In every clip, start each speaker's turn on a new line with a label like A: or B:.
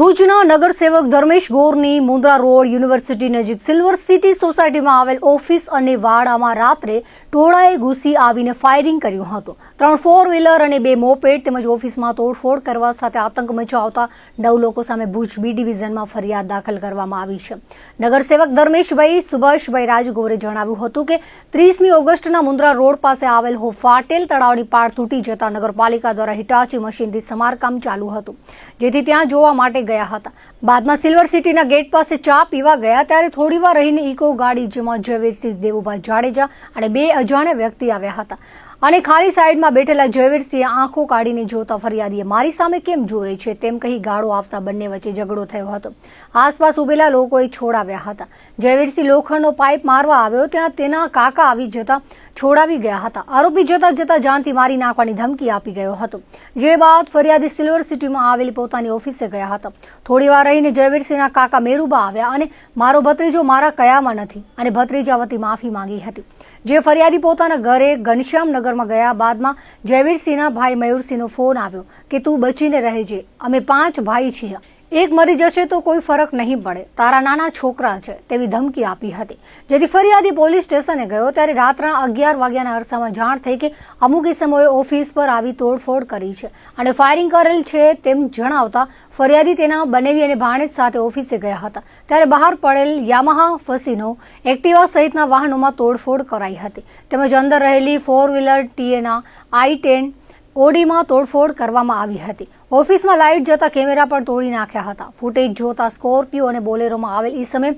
A: ભુજના નગરસેવક ધર્મેશ ગોરની મુન્દ્રા રોડ યુનિવર્સિટી નજીક સિલ્વર સિટી સોસાયટીમાં આવેલ ઓફિસ અને વાડામાં રાત્રે ટોળાએ ઘૂસી આવીને ફાયરિંગ કર્યું હતું. ત્રણ ફોર વ્હીલર અને બે મોપેડ તેમજ ઓફિસમાં તોડફોડ કરવા સાથે આતંક મચાવતા નવ લોકો સામે ભુજ બી ડિવિઝનમાં ફરિયાદ દાખલ કરવામાં આવી છે. નગરસેવક ધર્મેશભાઈ સુભાષભાઈ રાજગોરે જણાવ્યું હતું કે ત્રીસમી ઓગસ્ટના મુન્દ્રા રોડ પાસે આવેલ હો ફાટેલ તળાવની પાળ તૂટી જતા નગરપાલિકા દ્વારા હિટાચી મશીનથી સમારકામ ચાલુ હતું. જેથી ત્યાં જોવા માટે ગયા હતા. બાદમાં સિલ્વર સિટીના ગેટ પાસે ચા પીવા ગયા ત્યારે થોડીવાર રહીને ઇકો ગાડી જેમાં જયવીરસિંહ દેવુભાઈ જાડેજા અને બે અજાણ્યા વ્યક્તિ આવ્યા હતા. અને ખાલી સાઈડમાં બેઠેલા જયવીરસિંહે આંખો કાઢીને જોતા ફરિયાદીએ મારી સામે કેમ જોવે છે? તેમ કહી ગાળો આવતા બંને વચ્ચે ઝઘડો થયો હતો. આસપાસ ઉભેલા લોકોએ છોડાવ્યા હતા. જયવીરસિંહ લોખંડનો પાઇપ મારવા આવ્યો ત્યાં તેના કાકા આવી જતા છોડાવી ગયા હતા. આરોપી જતા જતા જાનથી મારી નાખવાની ધમકી આપી ગયો હતો. જે બાદ ફરિયાદી સિલ્વર સિટીમાં આવેલી પોતાની ઓફિસે ગયા હતા. થોડીવાર રહીને જયવીરસિંહના કાકા મેરુબા આવ્યા અને મારો ભત્રીજો મારા કયામાં નથી અને ભત્રીજા વતી માફી માંગી હતી. જે ફરિયાદી પોતાના ઘરે ઘનશ્યામનગરમાં ગયા બાદમાં જયવીરસિંહના ભાઈ મયુરસિંહનો ફોન આવ્યો કે તું બચીને રહેજે. અમે પાંચ ભાઈ છીએ. એક મરી જશે તો કોઈ ફરક નહીં પડે. તારા નાના છોકરા છે, તેવી ધમકી આપી હતી. જેથી ફરિયાદી પોલીસ સ્ટેશને ગયો ત્યારે રાત્રના અગિયાર વાગ્યાના અરસામાં જાણ થઈ કે અમુક સમયે ઓફિસ પર આવી તોડફોડ કરી છે અને ફાયરિંગ કરેલ છે તેમ જણાવતા ફરિયાદી તેના બનેવી અને ભાણેજ સાથે ઓફિસે ગયા હતા. ત્યારે બહાર પડેલ યામાહા ફસીનો એક્ટિવા સહિતના વાહનોમાં તોડફોડ કરાઈ હતી. તેમજ અંદર રહેલી ફોર વ્હીલર ટીએના આઈ ટેન ઓડીમાં તોડફોડ કરવામાં આવી હતી. ઓફિસમાં લાઇટ જતા કેમેરા પણ તોડી નાખ્યા હતા. ફૂટેજ જોતા સ્કોર્પિયો અને બોલેરોમાં આવેલ ઈસમે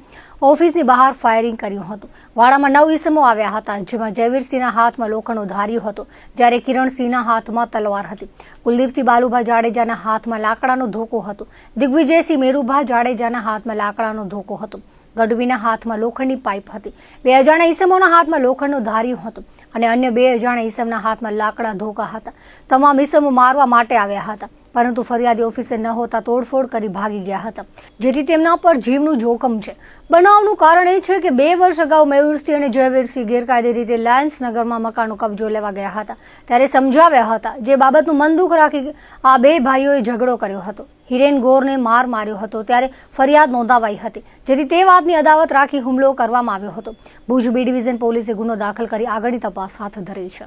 A: ઓફિસની બહાર ફાયરિંગ કર્યું હતું. વાડામાં નવ ઈસમો આવ્યા હતા, જેમાં જયવીરસિંહના હાથમાં લોખંડ ધાર્યું હતું, જ્યારે કિરણસિંહના હાથમાં તલવાર હતી. કુલદીપસિંહ બાલુભા જાડેજાના હાથમાં લાકડાનો ધોકો હતો. દિગ્વિજયસિંહ મેરુભા જાડેજાના હાથમાં લાકડાનો ધોકો હતો. ગઢવીના હાથમાં લોખંડની પાઇપ હતી. બે અજાણા ઈસમોના હાથમાં લોખંડનો ધાર્યું હતું અને અન્ય બે અજાણા ઈસમના હાથમાં લાકડા ધોકા હતા. તમામ ઈસમો મારવા માટે આવ્યા હતા. પરંતુ ફરિયાદી ઓફિસે ન હોતા તોડફોડ કરી ભાગી ગયા હતા. જેથી તેમના પર જીવનું જોખમ છે. બનાવનું કારણ એ છે કે બે વર્ષ અગાઉ મયુરસિંહ અને જયવીરસિંહ ગેરકાયદે રીતે લાયન્સ નગરમાં મકાનનો કબજો લેવા ગયા હતા. ત્યારે સમજાવ્યા હતા જે બાબતનું મન દુઃખ રાખી આ બે ભાઈઓએ ઝઘડો કર્યો હતો. હિરેન ગોરને માર માર્યો હતો ત્યારે ફરિયાદ નોંધાવાઈ હતી. જેથી તે વાતની અદાવત રાખી હુમલો કરવામાં આવ્યો હતો. ભુજ બી ડિવિઝન પોલીસે ગુનો દાખલ કરી આગળની તપાસ હાથ ધરી છે.